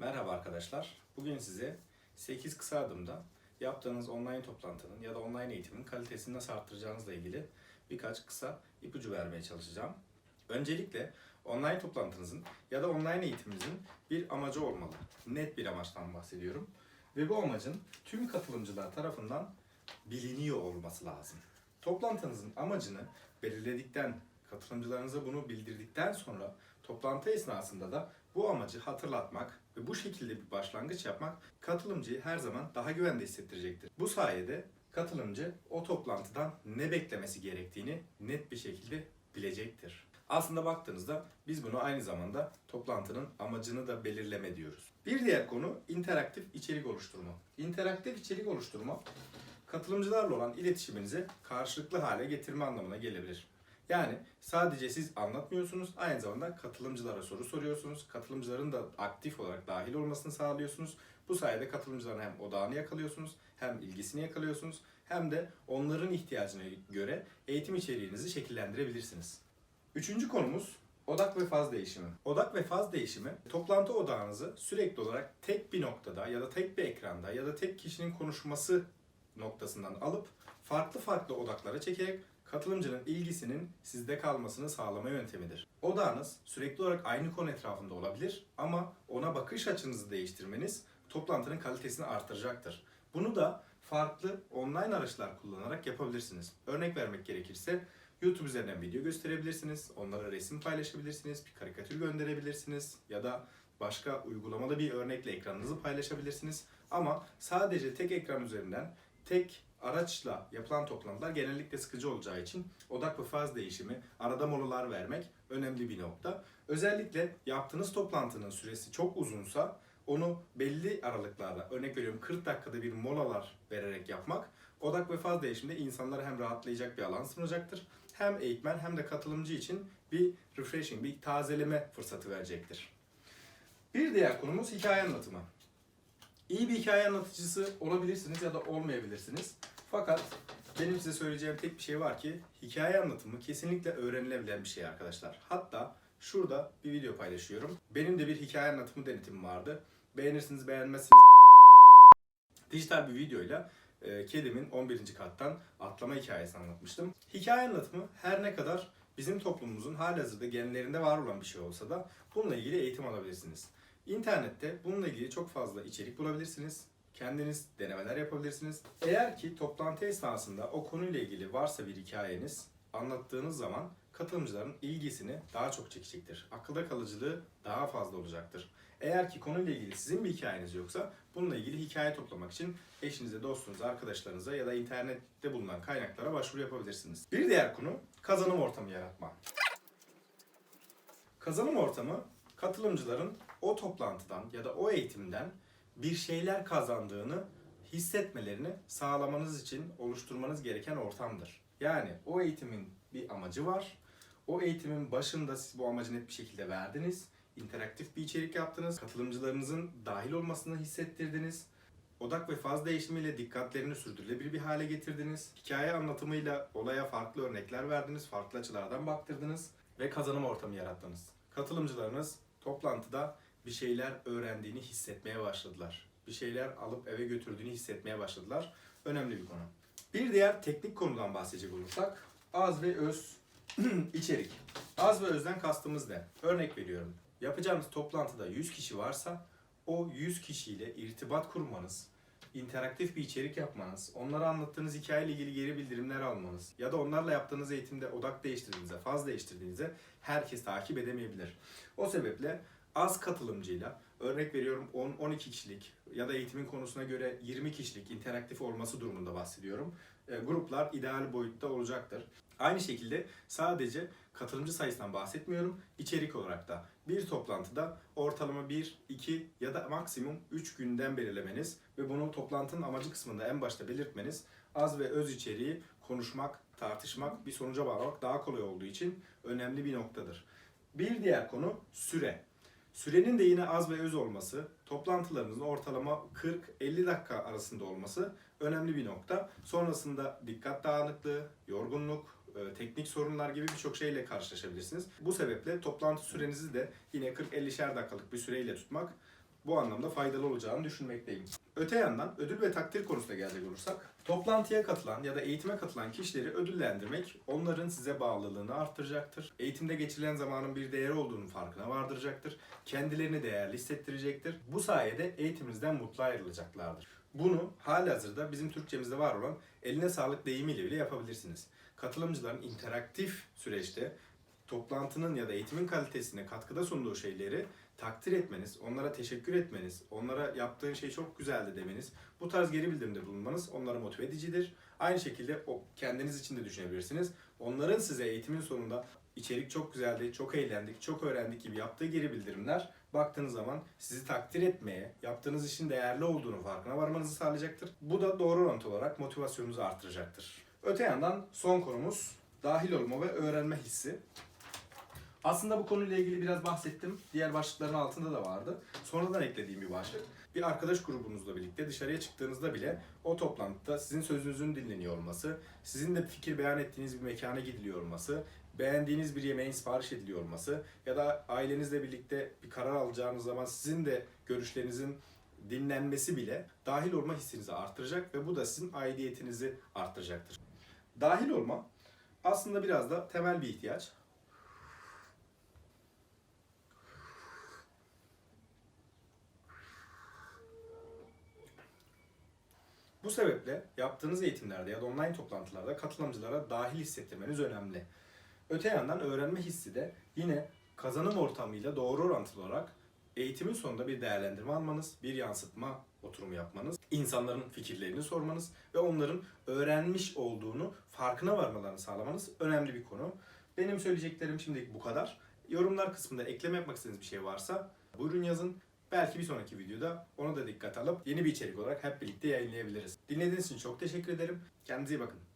Merhaba arkadaşlar. Bugün size 8 kısa adımda yaptığınız online toplantının ya da online eğitimin kalitesini nasıl arttıracağınızla ilgili birkaç kısa ipucu vermeye çalışacağım. Öncelikle online toplantınızın ya da online eğitiminizin bir amacı olmalı. Net bir amaçtan bahsediyorum. Ve bu amacın tüm katılımcılar tarafından biliniyor olması lazım. Toplantınızın amacını belirledikten, katılımcılarınıza bunu bildirdikten sonra toplantı esnasında da bu amacı hatırlatmak ve bu şekilde bir başlangıç yapmak katılımcıyı her zaman daha güvende hissettirecektir. Bu sayede katılımcı o toplantıdan ne beklemesi gerektiğini net bir şekilde bilecektir. Aslında baktığınızda biz bunu aynı zamanda toplantının amacını da belirleme diyoruz. Bir diğer konu interaktif içerik oluşturma. İnteraktif içerik oluşturma katılımcılarla olan iletişiminizi karşılıklı hale getirme anlamına gelebilir. Yani sadece siz anlatmıyorsunuz, aynı zamanda katılımcılara soru soruyorsunuz. Katılımcıların da aktif olarak dahil olmasını sağlıyorsunuz. Bu sayede katılımcıların hem odağını yakalıyorsunuz, hem ilgisini yakalıyorsunuz, hem de onların ihtiyacına göre eğitim içeriğinizi şekillendirebilirsiniz. Üçüncü konumuz odak ve faz değişimi. Odak ve faz değişimi toplantı odağınızı sürekli olarak tek bir noktada ya da tek bir ekranda ya da tek kişinin konuşması noktasından alıp farklı farklı odaklara çekerek katılımcının ilgisinin sizde kalmasını sağlama yöntemidir. Odağınız sürekli olarak aynı konu etrafında olabilir ama ona bakış açınızı değiştirmeniz toplantının kalitesini artıracaktır. Bunu da farklı online araçlar kullanarak yapabilirsiniz. Örnek vermek gerekirse YouTube üzerinden video gösterebilirsiniz, onlara resim paylaşabilirsiniz, bir karikatür gönderebilirsiniz ya da başka uygulamalı bir örnekle ekranınızı paylaşabilirsiniz. Ama sadece tek ekran üzerinden tek araçla yapılan toplantılar genellikle sıkıcı olacağı için odak ve faz değişimi, arada molalar vermek önemli bir nokta. Özellikle yaptığınız toplantının süresi çok uzunsa onu belli aralıklarla, örnek veriyorum 40 dakikada bir molalar vererek yapmak, odak ve faz değişiminde insanlara hem rahatlayacak bir alan sunacaktır, hem eğitmen hem de katılımcı için bir refreshing, bir tazeleme fırsatı verecektir. Bir diğer konumuz hikaye anlatımı. İyi bir hikaye anlatıcısı olabilirsiniz ya da olmayabilirsiniz. Fakat benim size söyleyeceğim tek bir şey var ki hikaye anlatımı kesinlikle öğrenilebilen bir şey arkadaşlar. Hatta şurada bir video paylaşıyorum. Benim de bir hikaye anlatımı denetimim vardı. Beğenirsiniz beğenmezsiniz dijital bir videoyla e, kedimin 11. kattan atlama hikayesini anlatmıştım. Hikaye anlatımı her ne kadar bizim toplumumuzun halihazırda genlerinde var olan bir şey olsa da bununla ilgili eğitim alabilirsiniz. İnternette bununla ilgili çok fazla içerik bulabilirsiniz. Kendiniz denemeler yapabilirsiniz. Eğer ki toplantı esnasında o konuyla ilgili varsa bir hikayeniz anlattığınız zaman katılımcıların ilgisini daha çok çekecektir. Akılda kalıcılığı daha fazla olacaktır. Eğer ki konuyla ilgili sizin bir hikayeniz yoksa bununla ilgili hikaye toplamak için eşinize, dostunuza, arkadaşlarınıza ya da internette bulunan kaynaklara başvuru yapabilirsiniz. Bir diğer konu kazanım ortamı yaratma. Kazanım ortamı katılımcıların o toplantıdan ya da o eğitimden bir şeyler kazandığını hissetmelerini sağlamanız için oluşturmanız gereken ortamdır. Yani o eğitimin bir amacı var. O eğitimin başında siz bu amacı net bir şekilde verdiniz. İnteraktif bir içerik yaptınız. Katılımcılarınızın dahil olmasını hissettirdiniz. Odak ve faz değişimiyle dikkatlerini sürdürülebilir bir hale getirdiniz. Hikaye anlatımıyla olaya farklı örnekler verdiniz, farklı açılardan baktırdınız ve kazanım ortamı yarattınız. Katılımcılarınız toplantıda bir şeyler öğrendiğini hissetmeye başladılar. Bir şeyler alıp eve götürdüğünü hissetmeye başladılar. Önemli bir konu. Bir diğer teknik konudan bahsedecek olursak az ve öz içerik. Az ve özden kastımız ne? Örnek veriyorum. Yapacağınız toplantıda 100 kişi varsa o 100 kişiyle irtibat kurmanız, interaktif bir içerik yapmanız, onlara anlattığınız hikayeyle ilgili geri bildirimler almanız ya da onlarla yaptığınız eğitimde odak değiştirdiğinizde, faz değiştirdiğinizde herkes takip edemeyebilir. O sebeple az katılımcıyla örnek veriyorum 10-12 kişilik ya da eğitimin konusuna göre 20 kişilik interaktif olması durumunda bahsediyorum. E, gruplar ideal boyutta olacaktır. Aynı şekilde sadece katılımcı sayısından bahsetmiyorum. içerik olarak da bir toplantıda ortalama 1, 2 ya da maksimum 3 günden belirlemeniz ve bunu toplantının amacı kısmında en başta belirtmeniz az ve öz içeriği konuşmak, tartışmak, bir sonuca varmak daha kolay olduğu için önemli bir noktadır. Bir diğer konu süre. Sürenin de yine az ve öz olması, toplantılarınızın ortalama 40-50 dakika arasında olması önemli bir nokta. Sonrasında dikkat dağınıklığı, yorgunluk, e, teknik sorunlar gibi birçok şeyle karşılaşabilirsiniz. Bu sebeple toplantı sürenizi de yine 40-50'şer dakikalık bir süreyle tutmak bu anlamda faydalı olacağını düşünmekteyim. Öte yandan ödül ve takdir konusuna gelecek olursak, toplantıya katılan ya da eğitime katılan kişileri ödüllendirmek onların size bağlılığını arttıracaktır. Eğitimde geçirilen zamanın bir değeri olduğunun farkına vardıracaktır. Kendilerini değerli hissettirecektir. Bu sayede eğitiminizden mutlu ayrılacaklardır. Bunu halihazırda bizim Türkçemizde var olan eline sağlık deyimiyle bile yapabilirsiniz. Katılımcıların interaktif süreçte toplantının ya da eğitimin kalitesine katkıda sunduğu şeyleri takdir etmeniz, onlara teşekkür etmeniz, onlara yaptığın şey çok güzeldi demeniz, bu tarz geri bildirimde bulunmanız onları motive edicidir. Aynı şekilde o kendiniz için de düşünebilirsiniz. Onların size eğitimin sonunda içerik çok güzeldi, çok eğlendik, çok öğrendik gibi yaptığı geri bildirimler baktığınız zaman sizi takdir etmeye, yaptığınız işin değerli olduğunu farkına varmanızı sağlayacaktır. Bu da doğru orantılı olarak motivasyonunuzu artıracaktır. Öte yandan son konumuz dahil olma ve öğrenme hissi. Aslında bu konuyla ilgili biraz bahsettim. Diğer başlıkların altında da vardı. Sonradan eklediğim bir başlık. Bir arkadaş grubunuzla birlikte dışarıya çıktığınızda bile o toplantıda sizin sözünüzün dinleniyor olması, sizin de fikir beyan ettiğiniz bir mekana gidiliyor olması, beğendiğiniz bir yemeğin sipariş ediliyor olması ya da ailenizle birlikte bir karar alacağınız zaman sizin de görüşlerinizin dinlenmesi bile dahil olma hissinizi artıracak ve bu da sizin aidiyetinizi artıracaktır. Dahil olma aslında biraz da temel bir ihtiyaç. Bu sebeple yaptığınız eğitimlerde ya da online toplantılarda katılımcılara dahil hissettirmeniz önemli. Öte yandan öğrenme hissi de yine kazanım ortamıyla doğru orantılı olarak eğitimin sonunda bir değerlendirme almanız, bir yansıtma oturumu yapmanız, insanların fikirlerini sormanız ve onların öğrenmiş olduğunu farkına varmalarını sağlamanız önemli bir konu. Benim söyleyeceklerim şimdilik bu kadar. Yorumlar kısmında ekleme yapmak istediğiniz bir şey varsa buyurun yazın. Belki bir sonraki videoda onu da dikkat alıp yeni bir içerik olarak hep birlikte yayınlayabiliriz. Dinlediğiniz için çok teşekkür ederim. Kendinize iyi bakın.